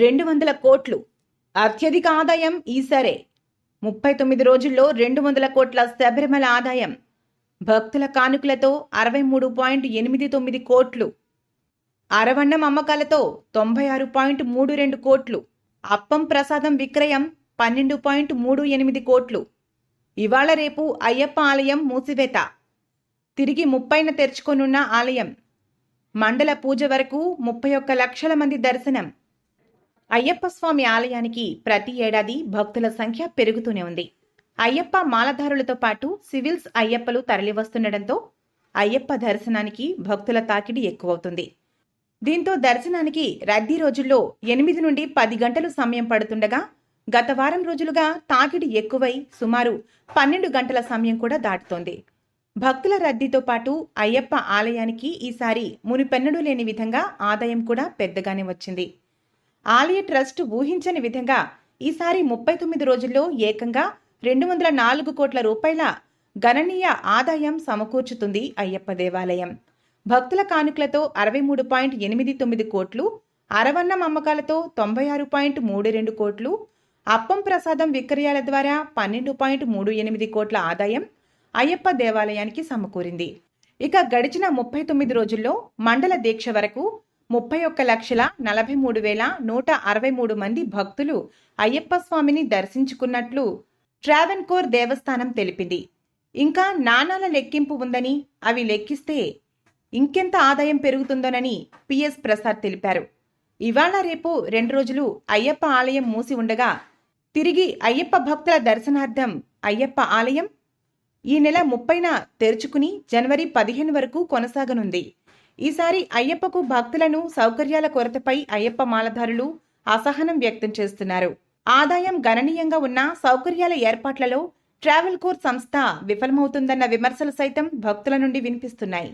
రెండు వందల కోట్లు. అత్యధిక ఆదాయం ఈసారే ముప్పై తొమ్మిది రోజుల్లో రెండు వందల కోట్ల శబరిమల ఆదాయం. భక్తుల కానుకలతో అరవై మూడు పాయింట్ ఎనిమిది తొమ్మిది కోట్లు. అరవన్నం అమ్మకాలతో తొంభై ఆరు పాయింట్ మూడు రెండు కోట్లు. అప్పం ప్రసాదం విక్రయం పన్నెండు పాయింట్ మూడు ఎనిమిది కోట్లు. ఇవాళ రేపు అయ్యప్ప ఆలయం మూసివేత. తిరిగి ముప్పైన తెరుచుకొనున్న ఆలయం. మండల పూజ వరకు ముప్పై ఒక్క లక్షల మంది దర్శనం. అయ్యప్ప స్వామి ఆలయానికి ప్రతి ఏడాది భక్తుల సంఖ్య పెరుగుతూనే ఉంది. అయ్యప్ప మాలధారులతో పాటు సివిల్స్ అయ్యప్పలు తరలివస్తుండటంతో అయ్యప్ప దర్శనానికి భక్తుల తాకిడి ఎక్కువవుతుంది. దీంతో దర్శనానికి రద్దీ రోజుల్లో ఎనిమిది నుండి పది గంటలు సమయం పడుతుండగా గత వారం రోజులుగా తాకిడి ఎక్కువై సుమారు పన్నెండు గంటల సమయం కూడా దాటుతోంది. భక్తుల రద్దీతో పాటు అయ్యప్ప ఆలయానికి ఈసారి మునిపెన్నడూ లేని విధంగా ఆదాయం కూడా పెద్దగానే వచ్చింది. ఆలయ ట్రస్ట్ ఊహించని విధంగా ఈసారి ముప్పై తొమ్మిది రోజుల్లో ఏకంగా రెండు వందల నాలుగు కోట్ల రూపాయల గణనీయ ఆదాయం సమకూర్చుతుంది అయ్యప్ప దేవాలయం. భక్తుల కానుకలతో అరవై మూడు పాయింట్ ఎనిమిది తొమ్మిది కోట్లు అరవన్నం అమ్మకాలతో తొంభై ఆరు పాయింట్ మూడు రెండు కోట్లు అప్పం ప్రసాదం విక్రయాల ద్వారా పన్నెండు పాయింట్ మూడు ఎనిమిది కోట్ల ఆదాయం అయ్యప్ప దేవాలయానికి సమకూరింది. ఇక గడిచిన ముప్పై తొమ్మిది రోజుల్లో మండల దీక్ష వరకు ముప్పై ఒక్క లక్షల నలభై మూడు వేల నూట అరవై మూడు మంది భక్తులు అయ్యప్ప స్వామిని దర్శించుకున్నట్లు ట్రావెన్కోర్ దేవస్థానం తెలిపింది. ఇంకా నాణాల లెక్కింపు ఉందని అవి లెక్కిస్తే ఇంకెంత ఆదాయం పెరుగుతుందోనని పిఎస్ ప్రసాద్ తెలిపారు. ఇవాళ రేపు రెండు రోజులు అయ్యప్ప ఆలయం మూసి ఉండగా తిరిగి అయ్యప్ప భక్తుల దర్శనార్థం అయ్యప్ప ఆలయం ఈ నెల ముప్పైన తెరుచుకుని జనవరి పదిహేను వరకు కొనసాగనుంది. ఈసారి అయ్యప్పకు భక్తులను సౌకర్యాల కొరతపై అయ్యప్ప మాలధారులు అసహనం వ్యక్తం చేస్తున్నారు. ఆదాయం గణనీయంగా ఉన్న సౌకర్యాల ఏర్పాట్లలో ట్రావెల్ కోర్ సంస్థ విఫలమవుతుందన్న విమర్శలు సైతం భక్తుల నుండి వినిపిస్తున్నాయి.